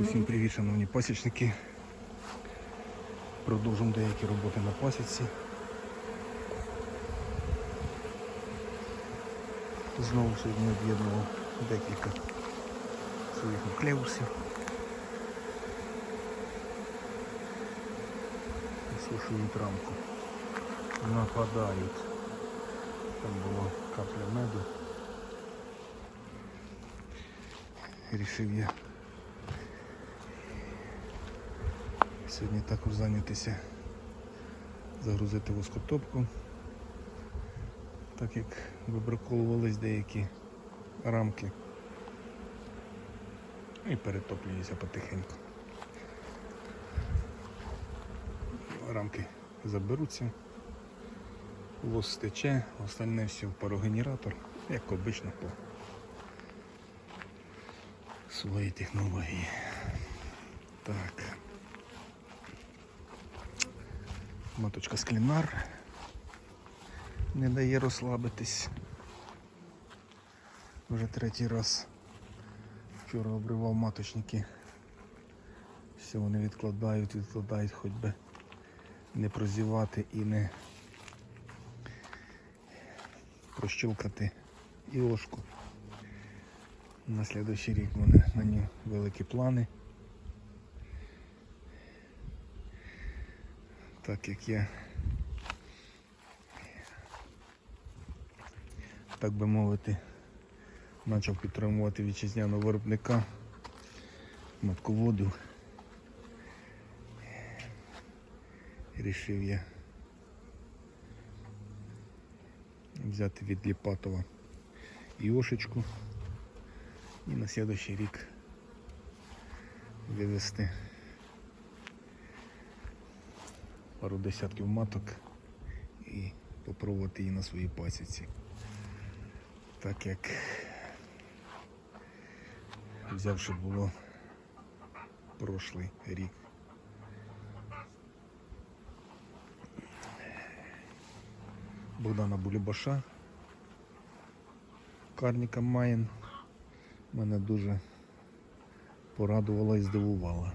Усім привіт, шановні пасічники. Продовжуємо деякі роботи на пасіці. Знову сьогодні об'єднував декілька своїх нуклеусів. Сушують рамку. Нападають. Там була капля меду. Рішив я Сьогодні також зайнятися загрузити воскотопку, так як вибраковувались деякі рамки і перетоплююся потихеньку. Рамки заберуться, воз стече, остальне все в парогенератор, як обично по своїй технології. Так. Маточка склінар не дає розслабитись. Вже третій раз вчора обривав маточники. Все вони відкладають, відкладають, хоч би не прозівати і не прощулкати іошку. На слідуючий рік в мене на ній великі плани. Так як я, так би мовити, почав підтримувати вітчизняного виробника матководу. Рішив я взяти від Ліпатова Іошечку і на слідуючий рік вивезти пару десятків маток і попробувати її на своїй пасіці. Так як взявши було прошлий рік. Богдана Булібаша, Карніка Маєн мене дуже порадувала і здивувала.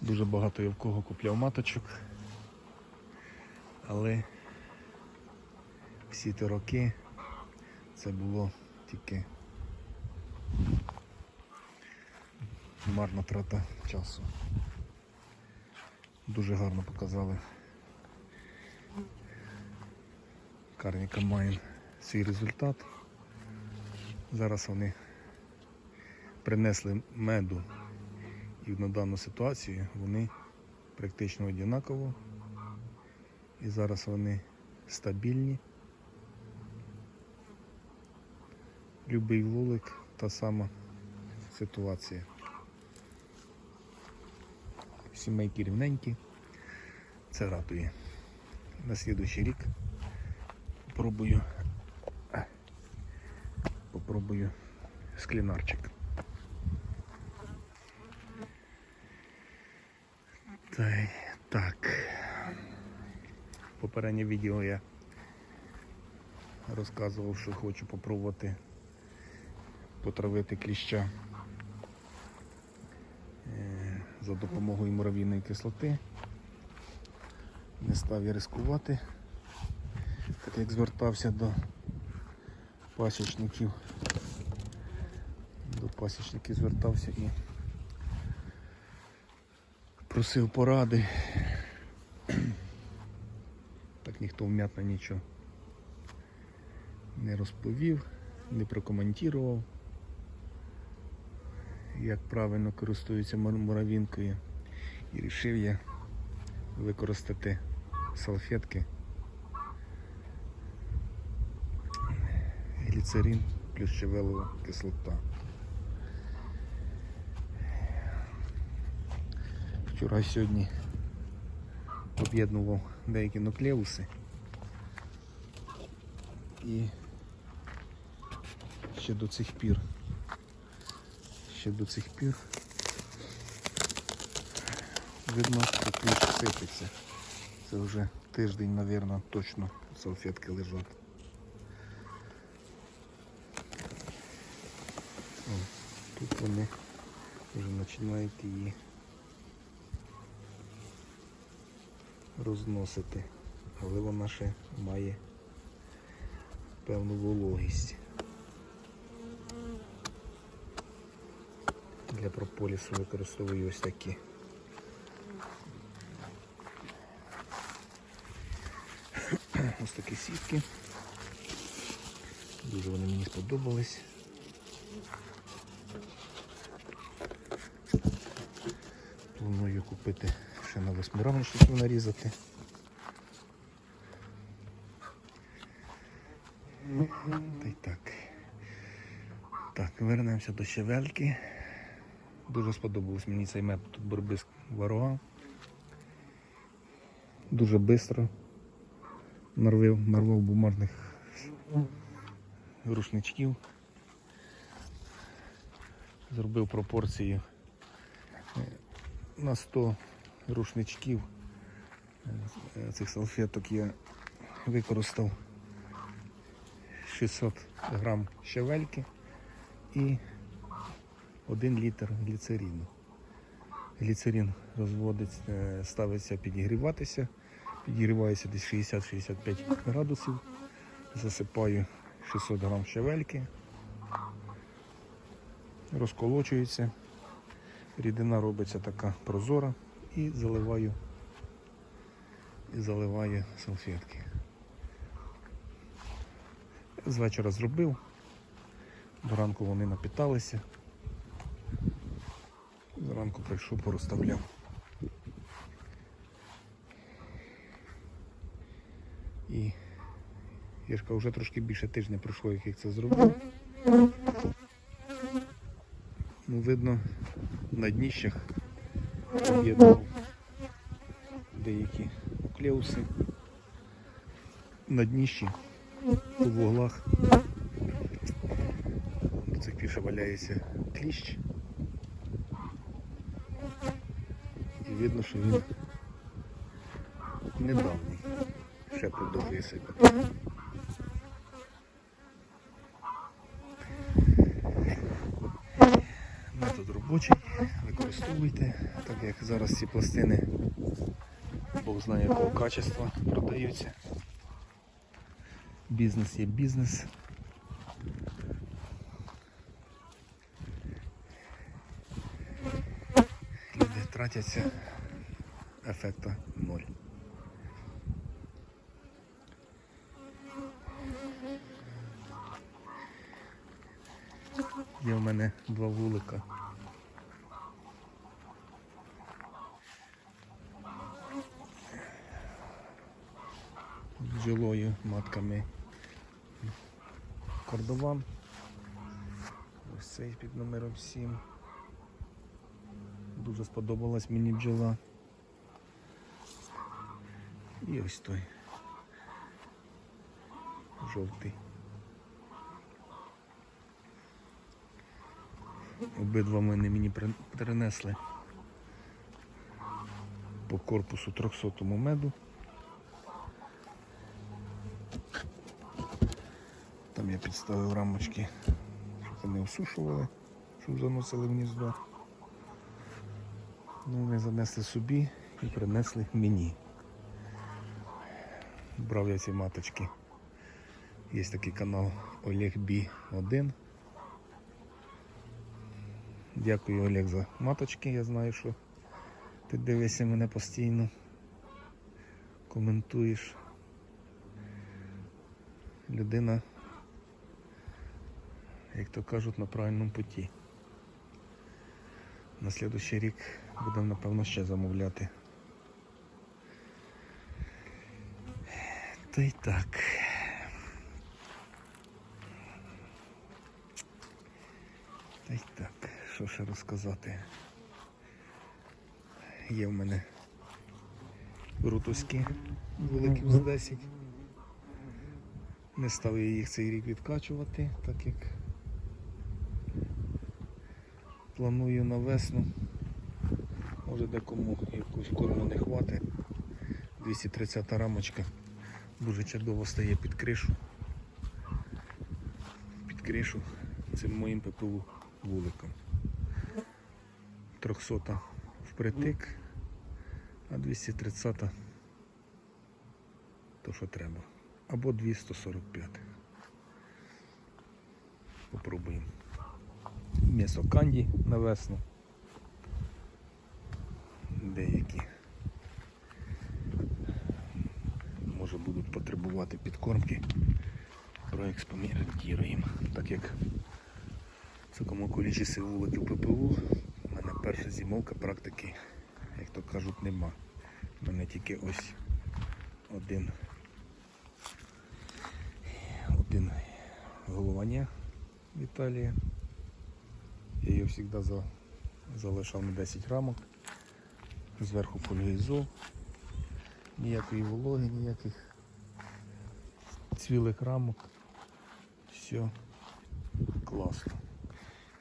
Дуже багато я в кого купляв маточок, але всі ті роки це було тільки марна трата часу. Дуже гарно показали карні комбайн свій результат. Зараз вони принесли меду і на дану ситуацію вони практично однаково. І зараз вони стабільні. Любий вулик, та сама ситуація. Сімейки рівненькі. Це радує. На слідуючий рік попробую попробую склінарчик. Та так. Попереднє відео я розказував, що хочу попробувати потравити кліща е, за допомогою муравійної кислоти. Не став я ризикувати, так як звертався до пасічників. До пасічників звертався і просив поради. Так ніхто вмятно нічого не розповів, не прокоментував, як правильно користуються муравінкою. І вирішив я використати салфетки, гліцерин плюс щавелова кислота. Вчора сьогодні об'єднував деякі нуклеуси і ще до цих пір ще до цих пір видно, що ключ сипеться. Це вже тиждень, мабуть, точно салфетки лежать. О, тут вони вже починають її розносити, але вона ще має певну вологість. Для прополісу використовую ось такі. Ось такі сітки. Дуже вони мені сподобались. Планую купити ще на восьмирамочників нарізати. Та й так. Так, вернемося до щавельки. Дуже сподобався мені цей метод боротьби з ворога. Дуже швидко нарвив, нарвав бумажних рушничків. Зробив пропорцію на 100 рушничків е, цих салфеток я використав 600 грам щавельки і 1 літр гліцерину. Гліцерин розводиться, е, ставиться підігріватися, підігрівається десь 60-65 градусів. Засипаю 600 грам щавельки, розколочується, рідина робиться така прозора і заливаю, і заливаю салфетки. З вечора зробив, до ранку вони напиталися. Зранку прийшов, порозставляв. І Ірка вже трошки більше тижня пройшло, як я це зробив. Ну, видно, на дніщах об'єднав деякі клеуси. На дніщі, у вуглах. До цих пір валяється кліщ. І видно, що він недавній. Ще продовжує себе. Метод робочий, використовуйте, так як зараз ці пластини Бог знає якого качества продаються. Бізнес є бізнес. Люди тратяться, ефекту ноль. Є в мене два вулика. Бджолою, матками кордован. Ось цей під номером 7. Дуже сподобалась мені бджола. І ось той. Жовтий. Обидва мене мені при- принесли по корпусу 300 меду. Там я підставив рамочки, щоб вони осушували, щоб заносили в гніздо. Ну, вони занесли собі і принесли мені. Брав я ці маточки. Є такий канал Олег Бі 1. Дякую Олег за маточки. Я знаю, що ти дивишся мене постійно. Коментуєш. Людина, як то кажуть, на правильному путі. На слідущий рік будемо напевно ще замовляти. Та й так. Та й так, що ще розказати? Є в мене рутуські великих з 10. Не став я їх цей рік відкачувати, так як планую на весну. Може декому якусь корму не хватить. 230 рамочка дуже чудово стає під кришу. Під кришу цим моїм ППУ вуликом. 300 впритик, а 230 то, що треба. Або 245. Попробуємо. М'ясо канді на весну. Деякі може будуть потребувати підкормки. Проекспериментуємо. Так як в такому кількості вуликів ППУ у мене перша зимовка практики, як то кажуть, нема. У мене тільки ось один один головання в Італії. Я завжди за, залишав на 10 рамок. Зверху поліізол. Ніякої вологи, ніяких цвілих рамок. Все класно.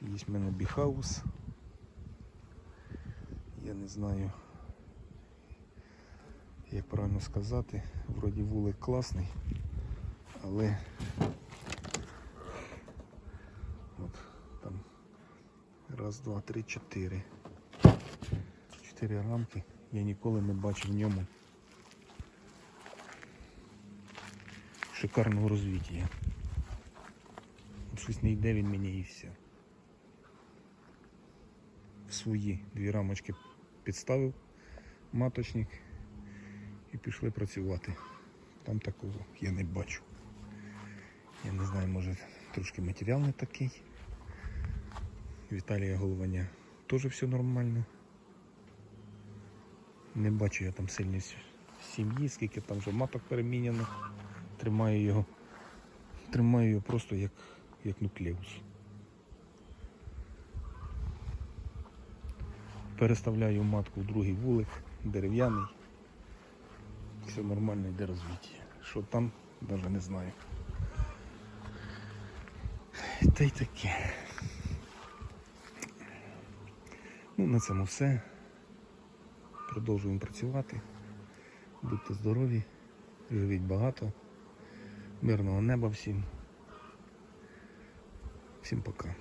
Є в мене біхаус. Я не знаю, як правильно сказати. Вроді вулик класний, але от там раз, два, три, чотири. Чотири рамки. Я ніколи не бачив в ньому шикарного розвиття. Щось не йде він мені і все. В свої дві рамочки підставив маточник і пішли працювати. Там такого я не бачу. Я не знаю, може трошки матеріал не такий. Віталія головання теж все нормально. Не бачу я там сильність сім'ї, скільки там вже маток переміняно. Тримаю його. Тримаю його просто як, як нуклеус. Переставляю матку в другий вулик, дерев'яний. Все нормально йде розвиття. Що там, навіть не знаю. Та й таке. Ну, на цьому все. Продовжуємо працювати. Будьте здорові, живіть багато. Мирного неба всім. Всім пока.